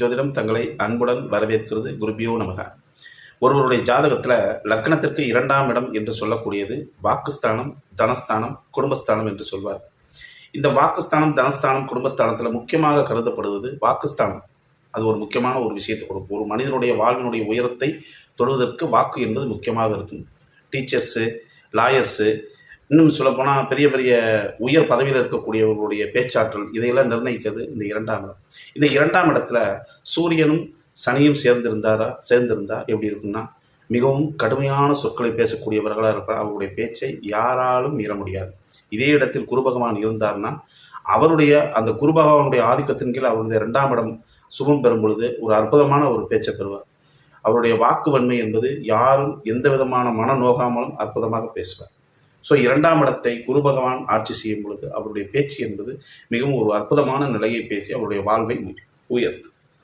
ஜோதிடம் தங்களை அன்புடன் வரவேற்கிறது. குருபியோ நமக. ஒருவருடைய ஜாதகத்தில் லக்னத்திற்கு இரண்டாம் இடம் என்று சொல்லக்கூடியது வாக்குஸ்தானம் தனஸ்தானம் குடும்பஸ்தானம் என்று சொல்வார். இந்த வாக்குஸ்தானம் தனஸ்தானம் குடும்பஸ்தானத்தில் முக்கியமாக கருதப்படுவது வாக்குஸ்தானம். அது ஒரு முக்கியமான ஒரு விஷயத்தை கொடுக்கும். ஒரு மனிதனுடைய வாழ்வினுடைய உயரத்தை தொடுவதற்கு வாக்கு என்பது முக்கியமாக இருக்கும். டீச்சர்ஸு லாயர்ஸு இன்னும் சொல்லப்போனால் பெரிய பெரிய உயர் பதவியில் இருக்கக்கூடியவர்களுடைய பேச்சாற்றல் இதையெல்லாம் நிர்ணயிக்கிறது இந்த இரண்டாம் இடம். இந்த இரண்டாம் இடத்துல சூரியனும் சனியும் சேர்ந்திருந்தாரா? சேர்ந்திருந்தா எப்படி இருக்கும்னா மிகவும் கடுமையான சொற்களை பேசக்கூடியவர்களாக இருப்பார். அவருடைய பேச்சை யாராலும் மீற முடியாது. இதே இடத்தில் குரு பகவான் இருந்தார்னா அவருடைய அந்த குரு பகவானுடைய ஆதிக்கத்தின் கீழ் அவருடைய இரண்டாம் இடம் சுபம் பெறும் பொழுது ஒரு அற்புதமான ஒரு பேச்சை பெறுவார். அவருடைய வாக்கு வன்மை என்பது யாரும் எந்த விதமான மன நோகாமலும் அற்புதமாக பேசுவார். ஸோ இரண்டாம் இடத்தை குரு பகவான் ஆட்சி செய்யும் பொழுது அவருடைய பேச்சு என்பது மிகவும் ஒரு அற்புதமான நிலையை பேசி அவருடைய வாழ்வை உயர்த்து